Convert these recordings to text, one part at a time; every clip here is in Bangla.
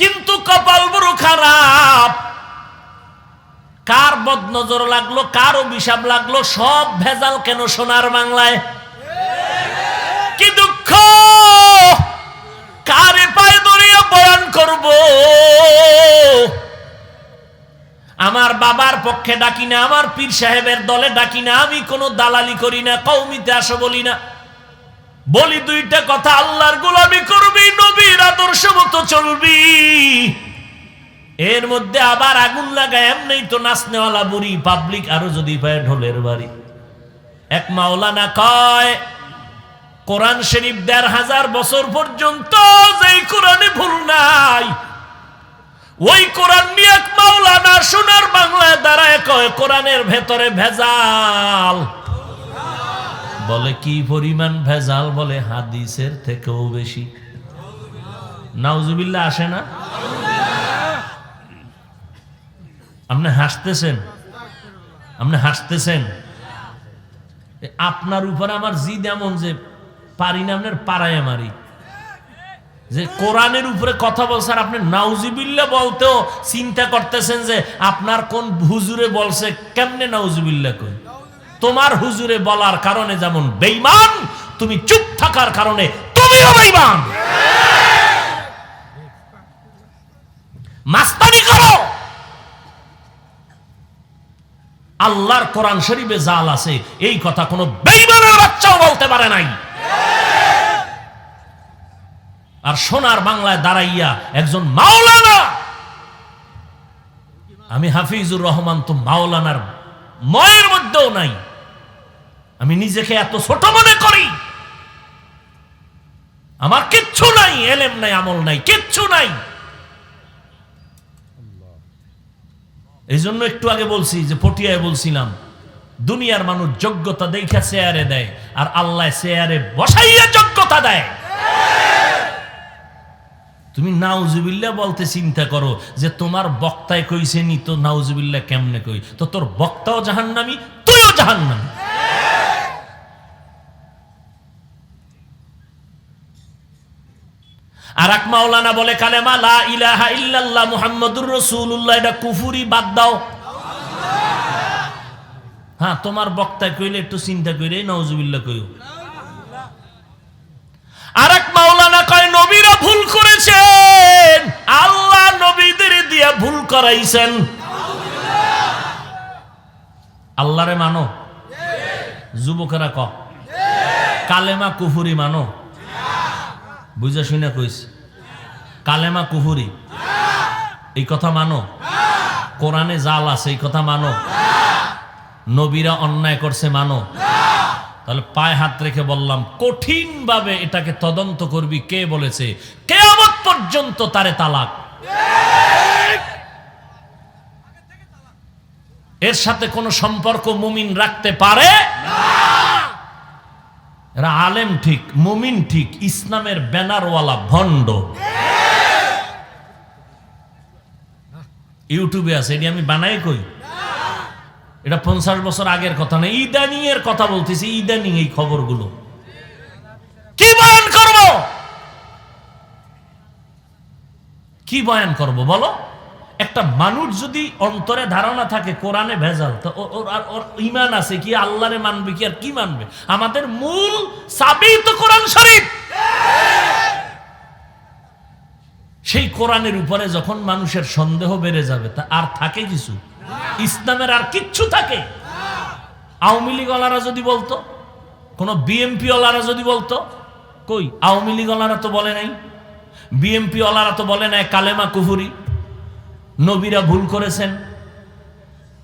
কিন্তু কপাল বড় খারাপ। কার বদনজর লাগল, কার অভিশাপ লাগল, সব ভেজাল কেন সোনার বাংলায়? কি দুঃখ! কারে পায়ে দড়িয়ে বয়ান করব? আমার বাবার পক্ষে ডাকি না, আমার পীর সাহেবের দলে ডাকি না, আমি কোনো দালালি করি না কৌমিতে আসো বলি না। বলি দুইটা কথা, আল্লাহর গোলামি করবি, নবীর আদর্শ মতো চলবি। এর মধ্যে আবার আগুন লাগায় এমনি তো নাচনেওয়ালা বুড়ি পাবলিক আরও যদি পায় ঢোলের বাড়ি। এক মাওলানা কয়, কোরআন শরীফ দেড় হাজার বছর পর্যন্ত যেই কোরআনে ভুল নাই, ওই কোরআন নিয়ে এক মাওলানা সোনার বাংলায় দাঁড়ায় কয়, কোরআনের ভেতরে ভেজাল। বলে কি পরিমাণ ভেজাল বলে হাদিসের থেকেও বেশি। নাউজুবিল্লাহ আসে না? আপনি হাসতেছেন? আপনি হাসতেছেন? আপনার উপরে আমার জিদ এমন যে পারি না, আপনার পাড়ায় মারি যে কোরআনের উপরে কথা বলছেন, আপনি নাউজিবিল্লা বলতেও চিন্তা করতেছেন যে আপনার কোন হুজুরে বলছে, কেমনে নাউজিবিল্লা কই? তোমার হুজুরে বলার কারণে যেমন বেইমান তুমি চুপ থাকার কারণে তুমিও বেইমান মাস্তানি করো। আল্লাহর কোরআন শরীফে জাল আছে, এই কথা কোনো বেইমানের বাচ্চাও বলতে পারে নাই। আর সোনার বাংলায় দাঁড়াইয়া একজন মাওলানা, আমি হাফিজুর রহমান তো মাওলানার ময়ের মধ্যেও নাই। আমি নিজেকে এত ছোট মনে করি। আমার কিচ্ছু নাই এলেম নাই আমল নাই কিচ্ছু নাই। এই জন্য একটু আগে বলছি যে পটিয়ায় বলছিলাম দুনিয়ার মানুষ যোগ্যতা দেখা চেয়ারে দেয় আর আল্লাহ চেয়ারে বসাইয়া যোগ্যতা দেয়। তুমি নাউজুবিল্লা বলতে চিন্তা করো যে তোমার বক্তায় কইছে নি তো নাউজুবিল্লা কেমনে কই? তো তোর বক্তাও জাহান্নামি তুইও জাহান্নামি। আর এক মাওলানা বলে কালেমা, লা ইলাহা ইল্লাল্লাহ মুহাম্মাদুর রাসূলুল্লাহ এটা কুফুরি বাদ দাও। হ্যাঁ তোমার বক্তায় কইলে একটু চিন্তা কইরে, নাউজুবিল্লাহ কইও। আর এক মাওলানা কয়, নবীরা ভুল করেছেন, আল্লাহ নবীদের দিয়ে ভুল করাইছেন। আল্লাহরে মানো? যুবকেরা ক? কালেমা কুফুরি মানো? বুঝা শুনে কইস কালেমা কুহুরি। এই কথা মানো? কোরআনে জাল আছে, এই কথা মানো? নবীরা অন্যায় করছে, মানো? তাহলে পায়ে হাত রেখে বললাম কঠিন ভাবে এটাকে তদন্ত করবি, কে বলেছে? কেয়ামত পর্যন্ত তারে তালাক। এর সাথে কোনো সম্পর্ক মুমিন রাখতে পারে? এরা আলেম ঠিক, মুমিন ঠিক, ইসলামের ব্যানারওয়ালা ভণ্ড। ইউটিউবে আছে, এটি আমি বানাই কই? এটা পঞ্চাশ বছর আগের কথা না ইদানিং এর কথা বলতেছি, ইদানিং এই খবরগুলো। কি বয়ান করব? কি বয়ান করব বলো? একটা মানুষ যদি অন্তরে ধারণা থাকে, কোরআনে ভেজাল, তো ওর আর ওর ইমান আছে কি, আল্লাহরে মানবে কি, আর কি মানবে? আমাদের মূল চাবি তো কোরআন শরীফ। সেই কোরআনের উপরে যখন মানুষের সন্দেহ বেড়ে যাবে, তা আর থাকে কিছু? ইসলামের আর কিচ্ছু থাকে? আওয়ামী লীগ ওলারা যদি বলতো, কোনো বিএমপি ওলারা যদি বলতো, কই, আওয়ামী লীগ ওলারা তো বলে নাই বিএমপি ওলারা তো বলে নাই, কালেমা কুহুরি নবীরা ভুল করেছেন।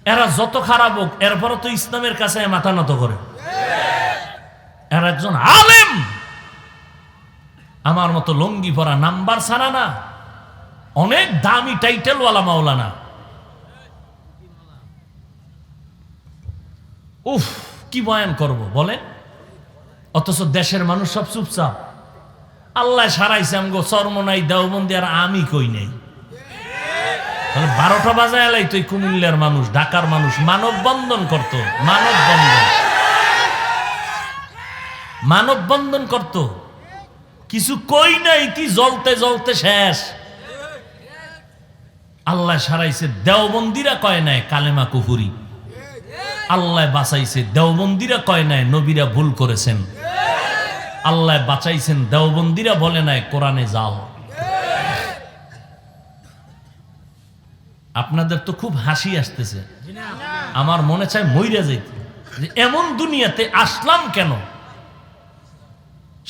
এরা যত খারাপ হোক, এরপরও তো ইসলামের কাছে মাথা নত করে। এরা একজন আলেম। আমার মতো লঙ্গি পরা নাম্বার ছাড়া না। অনেক দামি টাইটেলওয়ালা মাওলানা। উফ, কি বয়ান করব বলে অথচ দেশের মানুষ সব চুপচাপ। আল্লাহ সারাইছে আমগো চর্মনাই দেওবন্দি, আর আমি কই নাই? তাহলে বারোটা বাজায় এলাই তুই কুমিল্লার মানুষ, ঢাকার মানুষ, মানববন্ধন করত, মানববন্ধন। মানববন্ধন করত। কিছু কই নাই, কি জ্বলতে জ্বলতে শেষ। আল্লাহ সারাইছে, দেওবন্দিরা কয় নাই কালেমা কুহুরি আল্লাহ বাঁচাইছে, দেওবন্দিরা কয় নাই নবীরা ভুল করেছেন? আল্লাহ বাঁচাইছেন, দেওবন্দিরা বলে নাই কোরআনে যাও। আপনাদের তো খুব হাসি আসতেছে। আমার মনে চায় মইরা যাইতে। এমন দুনিয়াতে আসলাম কেন?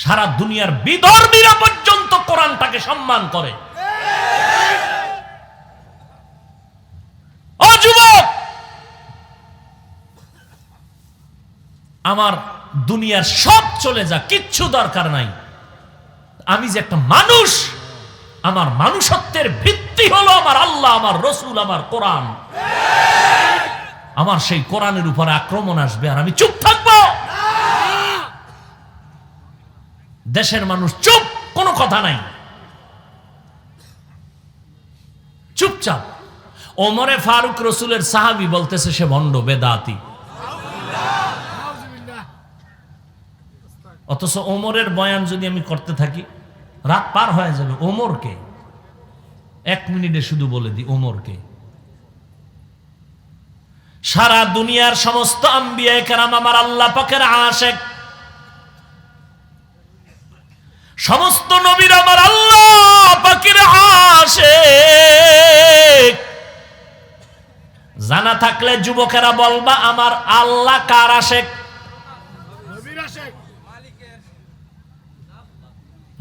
সারা দুনিয়ার বিধর্মীরা পর্যন্ত কোরআনটাকে সম্মান করে ও যুবক আমার দুনিয়ার সব চলে যা কিচ্ছু দরকার নাই। আমি যে একটা মানুষ, আমার মানুষত্বের ভিত্তি হলো আমার আল্লাহ, আমার রসুল, আমার কোরআন। আমার সেই কোরআনের উপরে আক্রমণ আসবে আর আমি চুপ থাকব। দেশের মানুষ চুপ, কোনো কথা নাই। চুপচাপ। ওমরে ফারুক রসুলের সাহাবি বলতেছে, সে ভণ্ড বেদাতি। অথচ ওমরের বয়ান যদি আমি করতে থাকি, রাত পার হয়ে যাবে, ওমরকে। এক মিনিটে শুধু বলে দিই, ওমরকে। সারা দুনিয়ার সমস্ত আম্বিয়া কেরাম আমার আল্লাহ পাকের আশেক। সমস্ত নবীর আমার আল্লাহ পাকের আশেক। জানা থাকলে যুবকেরা বলবা, আমার আল্লাহ কার আশেক?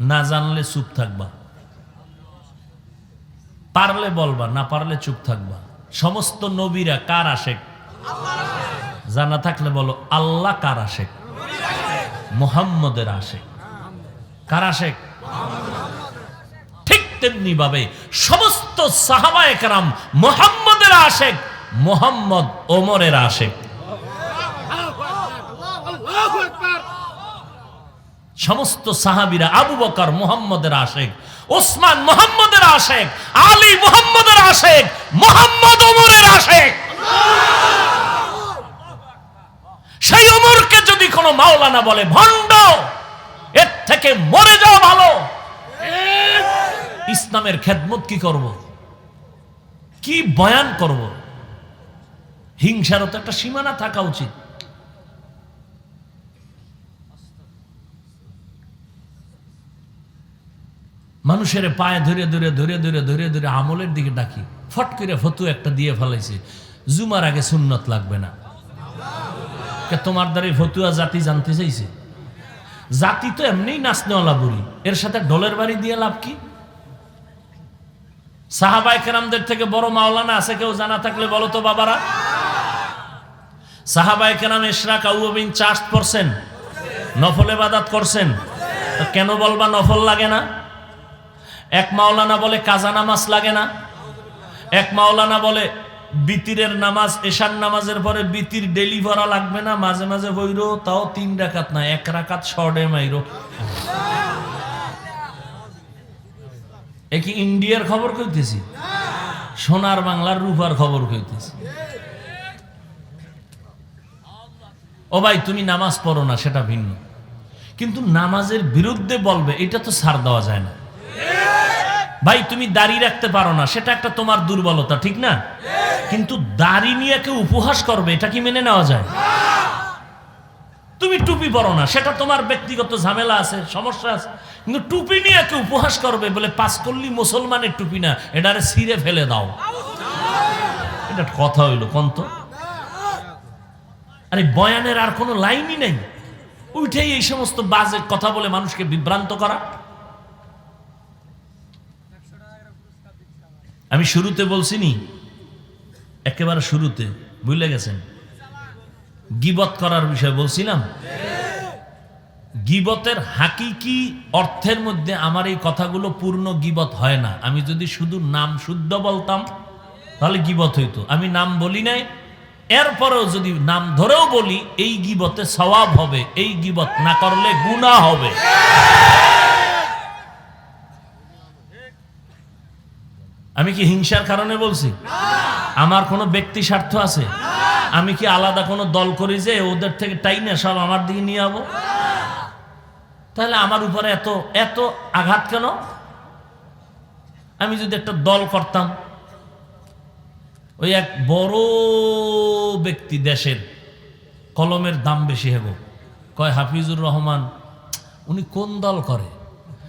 না জানলে চুপ থাকবা। পারলে বলবা, না পারলে চুপ থাকবা। সমস্ত নবীরা কার আশেক? জানা থাকলে বলো, আল্লাহ কার আশেক? মোহাম্মদের আশেক। কার আশেক? ঠিক তেমনি ভাবে সমস্ত সাহাবা একরাম মোহাম্মদের আশেক, মোহাম্মদ ওমরের আশেক। সমস্ত সাহাবিরা আবু বকর, মোহাম্মদের আশেক, ওসমান মোহাম্মদের আশেক, আলী মোহাম্মদের আশেক, মোহাম্মদ ওমরের আশেক। সেই ওমরকে যদি কোনো মাওলানা বলে, ভণ্ড, এর থেকে মরে যাওয়া ভালো। ইসলামের খেদমত কি করব? কি বয়ান করব? হিংসারও তো একটা সীমানা থাকা উচিত। মানুষের পায়ে ধরে ধরে ধরে ধরে ধরে ধরে আমলের দিকে ডাকি। ফট করে ফতু একটা দিয়ে ফেলাইছে। জুমার আগে সুন্নত লাগবে না। তোমার দ্বারা ফতুয়া জাতি জানতে চাইছে? জাতি তো এমনিই নাচনেওয়ালা বুড়ি। এর সাথে ডলের বাড়ি দিয়ে লাভ কি? সাহাবাই কেরামদের থেকে বড় মাওলানা আছে কেউ জানা থাকলে বলো তো বাবারা। সাহাবাই কেরাম এশরা কাউবিন চাষ করছেন নফলে বাদাত করছেন। কেন বলবা নফল লাগে না? এক মাওলানা বলে কাজা নামাজ লাগে না। এক মাওলানা বলে বিতিরের নামাজ, এশার নামাজের পরে বিতির ডেলি ভরা লাগবে না, মাঝে মাঝে বইরো, তাও তিন রাকাত না, এক রাকাত শর্টে মাইরো। এ কি ইন্ডিয়ার খবর কইতেছি? সোনার বাংলার রূপার খবর কইতেছি। ও ভাই, তুমি নামাজ পড়ো না, সেটা ভিন্ন। কিন্তু নামাজের বিরুদ্ধে বলবে, এটা তো ছাড় দেওয়া যায় না। ভাই, তুমি দাড়ি রাখতে পারো না, সেটা একটা তোমার দুর্বলতা, ঠিক না? কিন্তু দাড়ি নিয়ে কেউ উপহাস করবে, এটা কি মেনে নেওয়া যায়? তুমি টুপি পরো না, সেটা তোমার ব্যক্তিগত ঝামেলা আছে, সমস্যা আছে। কিন্তু টুপি নিয়ে কেউ উপহাস করবে, বলে পাস করলি মুসলমানের টুপি না, এটারে ছিঁড়ে ফেলে দাও। এটা কথা হইল, কন্ত। আরে, বয়ানের আর কোনো লাইনই নেই। উঠেই এই সমস্ত বাজে কথা বলে মানুষকে বিভ্রান্ত করা। আমি শুরুতে বলছি নি একেবারে শুরুতে, বুঝলে গেছেন? গিবত করার বিষয় বলছিলাম। গিবতের হাকিকি অর্থের মধ্যে আমার এই কথাগুলো পূর্ণ গিবত হয় না। আমি যদি শুধু নাম শুদ্ধ বলতাম, তাহলে গিবত হইতো। আমি নাম বলি নাই, এরপরেও যদি নাম ধরেও বলি, এই গিবতে সওয়াব হবে, এই গিবত না করলে গুণা হবে। আমি কি হিংসার কারণে বলছি? আমার কোনো ব্যক্তি স্বার্থ আছে? আমি কি আলাদা কোনো দল করি যে ওদের থেকে টাই না সব আমার দিকে নিয়ে যাব তাহলে আমার উপরে এত এত আঘাত কেন? আমি যদি একটা দল করতাম ওই এক বড় ব্যক্তি দেশের কলমের দাম বেশি হব। কয় হাফিজুর রহমান উনি কোন দল করে?